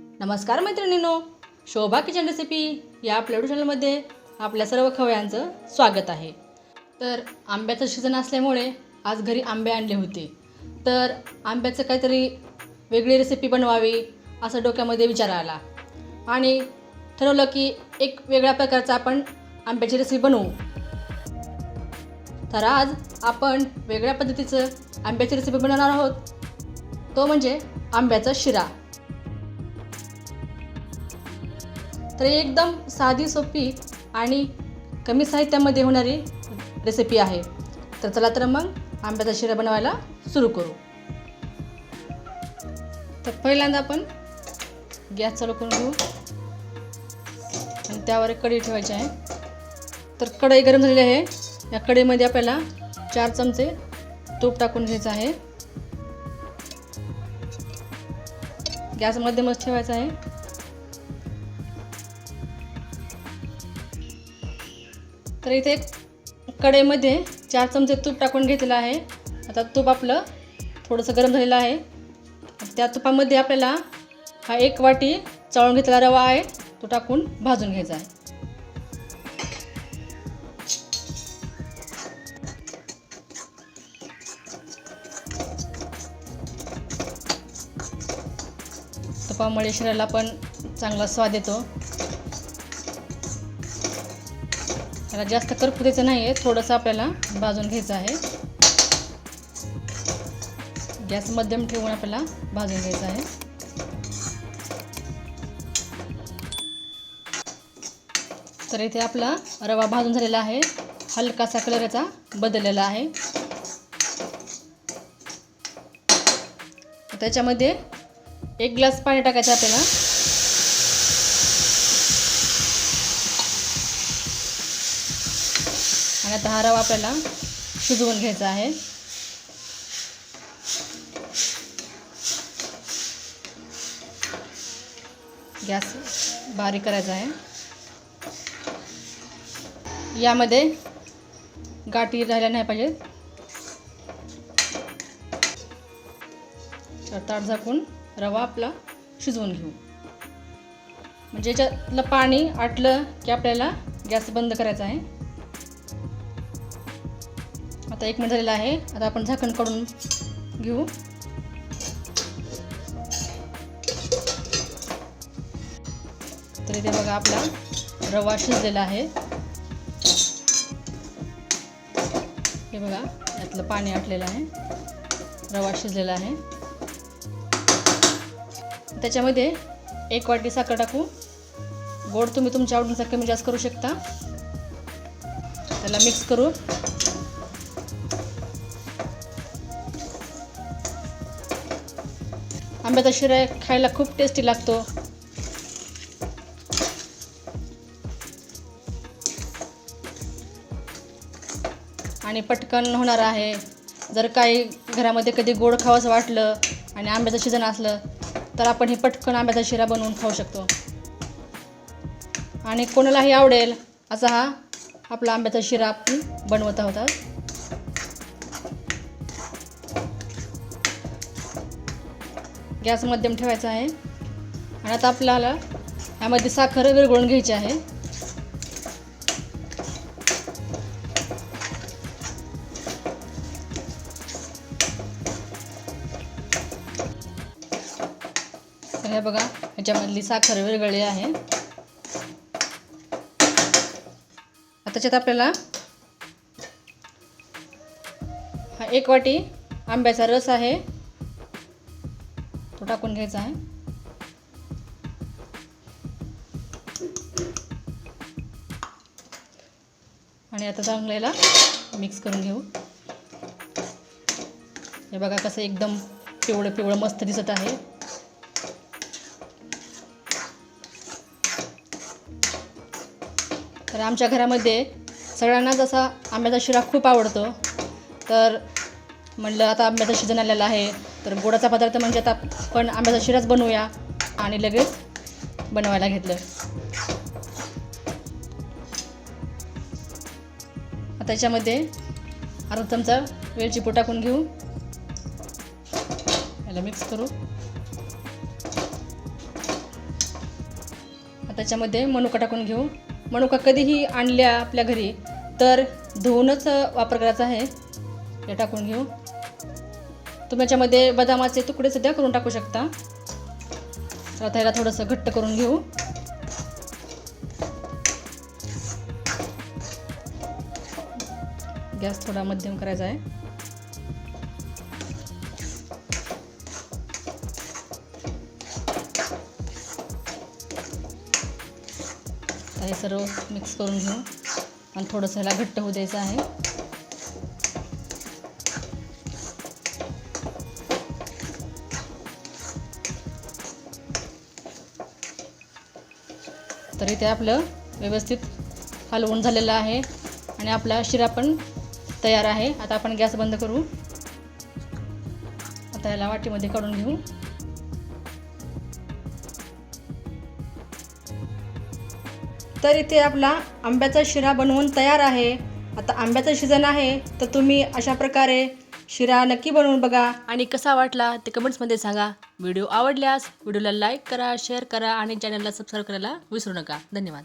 नमस्कार मैत्रिणींनो शोभा kitchen recipe या आपल्या चॅनलमध्ये आपल्या सर्व खवयांचं स्वागत आहे. तर आंब्याचं सीझन असल्यामुळे आज घरी आंबे आणले होते. तर आंब्याचं काहीतरी वेगळी रेसिपी बनवावी असं डोक्यामध्ये विचार आला. आणि ठरवलं की एक वेगळ्या प्रकारचा आपण आंब्याची रेसिपी बनवू. तर आज आपण वेगळ्या पद्धतीचं आंब्याची रेसिपी बनवणार आहोत. तो म्हणजे आंब्याचा शिरा. तर एकदम साधी सोपी आणि कमी साहित्यामध्ये होणारी रेसिपी आहे. तर चला तर मग आंब्याचा शिरा बनवायला सुरू करू. तर पहिल्यांदा आपण गॅस चालू करून घेऊ. आणि त्यावर एक कढई ठेवायची आहे. तर कढई गरम झालेली आहे. या कढईमध्ये आपल्याला चार चमचे तूप टाकून घ्यायचं आहे. गॅस मध्यमच ठेवायचा आहे. तर इथे कढईमध्ये चार चमचे तूप टाकून घेतलेलं आहे. आता तूप आपलं थोडंसं गरम झालेलं आहे. त्या तुपामध्ये आपल्याला हा एक वाटी चाळून घेतलेला रवा आहे तो टाकून भाजून घ्यायचा आहे. तुपामुळे शरीराला पण चांगला स्वाद येतो. त्याला जास्त करपू द्यायचं नाही आहे थोडंसं आपल्याला भाजून घ्यायचं आहे. गॅस मध्यम ठेवून आपल्याला भाजून घ्यायचं आहे. तर इथे आपला रवा भाजून झालेला आहे. हलकासा कलर याचा बदललेला आहे. त्याच्यामध्ये एक ग्लास पाणी टाकायचं आपल्याला. आणि आता हा रवा आपल्याला शिजवून घ्यायचा आहे. गॅस बारीक करायचा आहे. यामध्ये गाठी राहिल्या नाही पाहिजेत. तर ताट झाकून रवा आपला शिजवून घेऊ. म्हणजे याच्यातलं पाणी आटलं की आपल्याला गॅस बंद करायचा आहे. आता एक मिनिट झालेला आहे. आता आपण झाकण काढून घेऊ. तर इथे बघा आपला रवा शिजलेला आहे. हे बघा यातलं पाणी आटलेलं आहे. रवा शिजलेला आहे. त्याच्यामध्ये एक वाटी साखर टाकू. गोड तुम्ही तुमच्या आवडीनुसार कमी जास्त करू शकता. त्याला मिक्स करू. आंब्याचा शिरा खायला खूप टेस्टी लागतो. आणि पटकन होणार आहे. जर काही घरामध्ये कधी गोड खावंसं वाटलं आणि आंब्याचं सीजन असलं तर आपण हे पटकन आंब्याचा शिरा बनवून खाऊ शकतो. आणि कोणालाही आवडेल असा हा आपला आंब्याचा शिरा आपण बनवत आहोत गॅस मध्यम ठेवायचा आहे. आणि आता आपल्याला यामध्ये साखर विरघळून घ्यायची आहे. तर हे बघा ह्याच्यामधली साखर विरघळली आहे. आता त्याच्यात आपल्याला हा एक वाटी आंब्याचा रस आहे. टाकून घ्यायचा आहे. आणि आता चांगल्याला मिक्स करून घेऊ. हे बघा कसं एकदम पिवळं पिवळं मस्त दिसत आहे. तर आमच्या घरामध्ये सगळ्यांना जसा आंब्याचा शिरा खूप आवडतो तर म्हणलं आता आंब्याचा सीझन आलेला आहे तर गोडाचा पदार्थ म्हणजे आता पण आंब्याचा शिराच बनवूया आणि लगेच बनवायला घेतलं. आता त्याच्यामध्ये अर्धा चमचा वेलची पूड टाकून घेऊ. याला मिक्स करू. त्याच्यामध्ये मनुका टाकून घेऊ. मनुका कधीही आणल्या आपल्या घरी तर धुवूनच वापर करायचा आहे. हे टाकून घेऊ. तुम्ही याच्यामध्ये बदामाचे तुकडे सुद्धा करून टाकू शकता. तर आता याला थोडंसं घट्ट करून घेऊ. गॅस थोडा मध्यम करायचा आहे. हे सर्व मिक्स करून घेऊ. आणि थोडंसं ह्याला घट्ट होऊ द्यायचं आहे. तर इथे आपलं व्यवस्थित हलवून झालेलं आहे. आणि आपला शिरा पण तयार आहे. आता आपण गॅस बंद करू. आता याला वाटीमध्ये काढून घेऊ. तर इथे आपला आंब्याचा शिरा बनवून तयार आहे. आता आंब्याचा सीझन आहे. तर तुम्ही अशा प्रकारे शिरा नक्की बनवून बघा. आणि कसा वाटला ते कमेंट्समध्ये सांगा. व्हिडिओ आवडल्यास व्हिडिओला लाईक करा शेअर करा आणि चॅनलला सबस्क्राईब करायला विसरू नका. धन्यवाद.